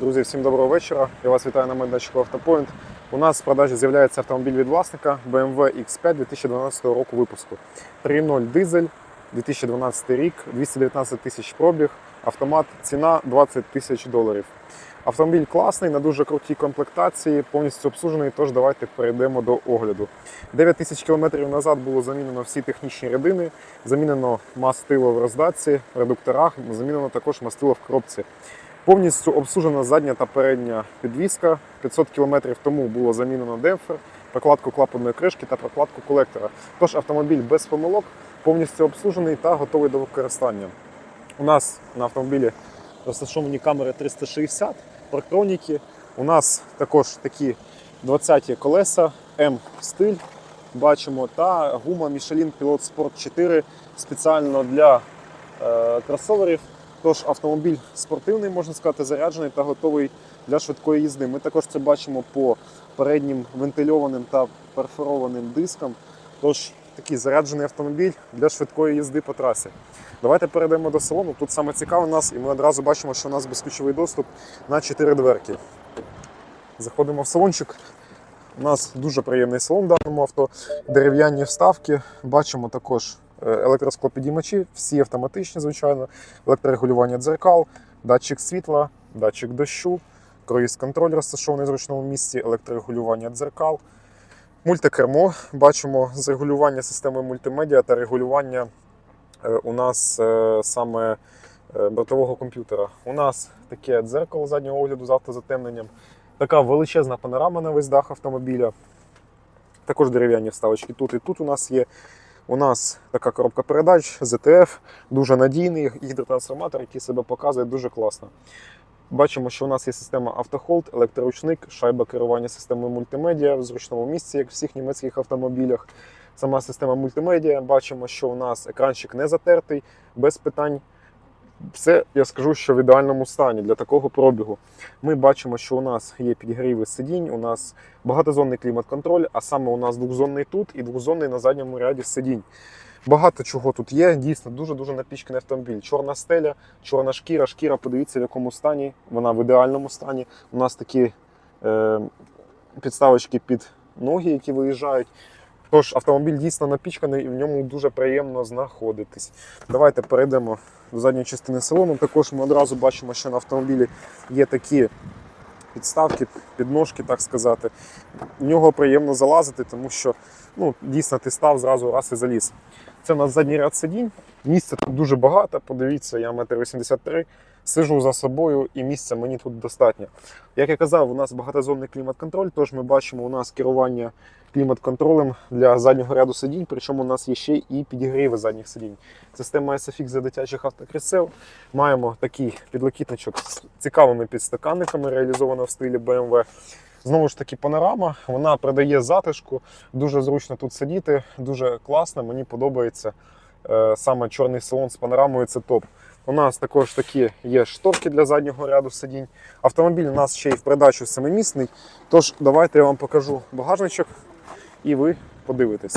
Друзі, всім доброго вечора. Я вас вітаю на майданчику Автопоінт. У нас в продажі з'являється автомобіль від власника BMW X5 2012 року випуску. 3.0 дизель, 2012 рік, 219 тисяч пробіг, автомат, ціна 20 тисяч доларів. Автомобіль класний, на дуже крутій комплектації, повністю обслужений, тож давайте перейдемо до огляду. 9 тисяч кілометрів назад було замінено всі технічні рядини, замінено мастило в роздатці, в редукторах, замінено також мастило в коробці. Повністю обслужена задня та передня підвіска. 500 км тому було замінено демпфер, прокладку клапанної кришки та прокладку колектора. Тож автомобіль без помилок, повністю обслужений та готовий до використання. У нас на автомобілі розташовані камери 360, парктроніки. У нас також такі 20-ті колеса, М-стиль. Бачимо, та гума Michelin Pilot Sport 4 спеціально для е, кросоверів. Тож автомобіль спортивний, можна сказати, заряджений та готовий для швидкої їзди. Ми також це бачимо по переднім вентильованим та перфорованим дискам. Тож такий заряджений автомобіль для швидкої їзди по трасі. Давайте перейдемо до салону. Тут саме цікаве нас, і ми одразу бачимо, що у нас безключовий доступ на 4 дверки. Заходимо в салончик. У нас дуже приємний салон в даному авто. Дерев'яні вставки. Бачимо також е, електросклопідіймачі, всі автоматичні, звичайно, електрорегулювання дзеркал, датчик світла, датчик дощу, круїз-контроль розташований в зручному місці, електрорегулювання дзеркал, мультикермо. Бачимо з регулювання системи мультимедіа та регулювання е, у нас е, саме бортового комп'ютера. У нас таке дзеркало заднього огляду з автозатемненням. Така величезна панорама на весь дах автомобіля. Також дерев'яні вставочки тут і тут у нас є. У нас така коробка передач, ZTF, дуже надійний гідротрансформатор, який себе показує дуже класно. Бачимо, що у нас є система автохолд, електроручник, шайба керування системою мультимедіа в зручному місці, як в всіх німецьких автомобілях. Сама система мультимедіа. Бачимо, що у нас екранчик не затертий, без питань. Все я скажу, що в ідеальному стані для такого пробігу. Ми бачимо, що у нас є підігріви сидінь, у нас багатозонний клімат-контроль, а саме у нас двохзонний тут і двохзонний на задньому ряді сидінь. Багато чого тут є. Дійсно, дуже-дуже напічканий автомобіль. Чорна стеля, чорна шкіра. Шкіра, подивіться, в якому стані. Вона в ідеальному стані. У нас такі е, підставочки під ноги, які виїжджають. Тож автомобіль дійсно напічканий і в ньому дуже приємно знаходитись. Давайте перейдемо до задньої частини салону. Також ми одразу бачимо, що на автомобілі є такі підставки, підножки, так сказати. В нього приємно залазити, тому що ну, дійсно ти став зразу раз і заліз. Це у нас задній ряд сидінь. Місця тут дуже багато. Подивіться, я 1,83 м, сижу за собою і місця мені тут достатньо. Як я казав, у нас багатозонний клімат-контроль, тож ми бачимо у нас керування клімат-контролем для заднього ряду сидінь, причому у нас є ще і підігріви задніх сидінь. Система SFX для дитячих автокрісел. Маємо такий підлокітничок з цікавими підстаканниками, реалізовано в стилі BMW. Знову ж таки, панорама, вона придає затишку, дуже зручно тут сидіти, дуже класно, мені подобається. Е, Саме чорний салон з панорамою це топ. У нас також такі є шторки для заднього ряду сидінь. Автомобіль у нас ще й в придачу семимісний. Тож давайте я вам покажу багажничок і ви подивитесь.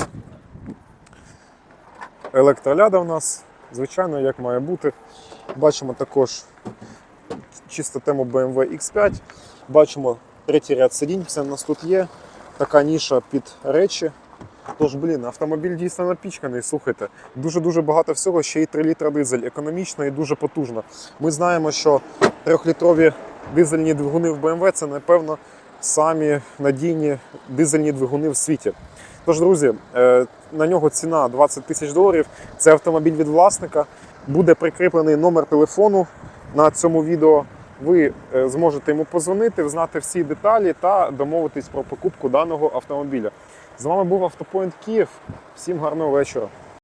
Електроляда у нас, звичайно, як має бути. Бачимо також чисто тему BMW X5. Бачимо третій ряд сидінь, все в нас тут є. Така ніша під речі. Тож, блін, автомобіль дійсно напічканий. Слухайте, дуже-дуже багато всього, ще й 3 літра дизель, економічно і дуже потужно. Ми знаємо, що 3-літрові дизельні двигуни в BMW це, напевно, самі надійні дизельні двигуни в світі. Тож, друзі, е, на нього ціна 20 тисяч доларів. Це автомобіль від власника. Буде прикріплений номер телефону на цьому відео. Ви е, зможете йому позвонити, взнати всі деталі та домовитись про покупку даного автомобіля. З вами був Автопоінт Київ. Всім гарного вечора.